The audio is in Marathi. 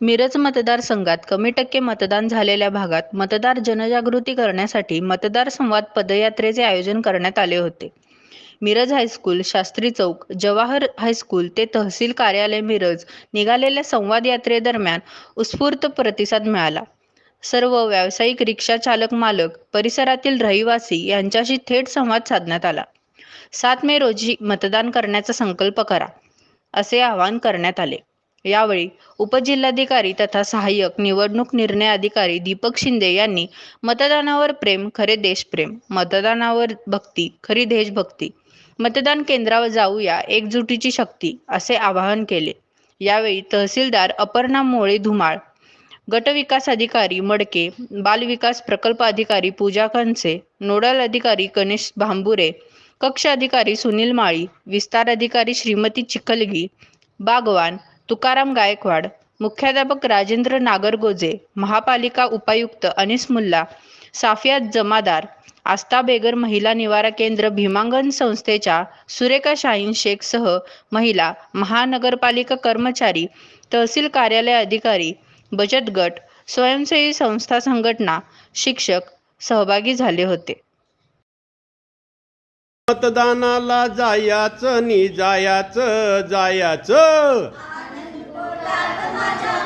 मिरज मतदारसंघात कमी टक्के मतदान झालेल्या भागात मतदार जनजागृती करण्यासाठी मतदार संवाद पदयात्रेचे आयोजन करण्यात आले होते. Miraj high school Shastri Chowk Jawahar high school ते तहसील कार्यालय मिरज निघालेल्या संवाद यात्रेदरम्यान उत्स्फूर्त प्रतिसाद मिळाला. सर्व व्यावसायिक रिक्षा चालक मालक परिसरातील रहिवासी यांच्याशी थेट संवाद साधण्यात आला. सात मे रोजी मतदान करण्याचा संकल्प करा असे आवाहन करण्यात आले. यावेळी उपजिल्हाधिकारी तथा सहाय्यक निवडणूक निर्णय अधिकारी दीपक शिंदे यांनी मतदानावर प्रेम खरे देशप्रेम मतदानावर भक्ती खरी देशभक्ती मतदान केंद्रावर जाऊया एकजुटीची शक्ती असे आवाहन केले. यावेळी तहसीलदार अपर्णा मोळे धुमाळ गटविकास अधिकारी मडके बालविकास प्रकल्प अधिकारी पूजा कंचे नोडल अधिकारी गणेश भांबुरे कक्ष अधिकारी सुनील माळी विस्तार अधिकारी श्रीमती चिखलगी बागवान तुकाराम गायकवाड मुख्याध्यापक राजेंद्र नागरगोजे महापालिका उपायुक्त अनिस मुल्ला साफियात जमादार आस्था बेगर महिला निवारा केंद्र भीमांगण संस्थेच्या सुरेखा शाहीन शेखसह महिला महानगरपालिका कर्मचारी तहसील कार्यालय अधिकारी बचत गट स्वयंसेवी संस्था संघटना शिक्षक सहभागी झाले होते. मतदानाला जायाचं नि जायाचं जायाचं. माझ्या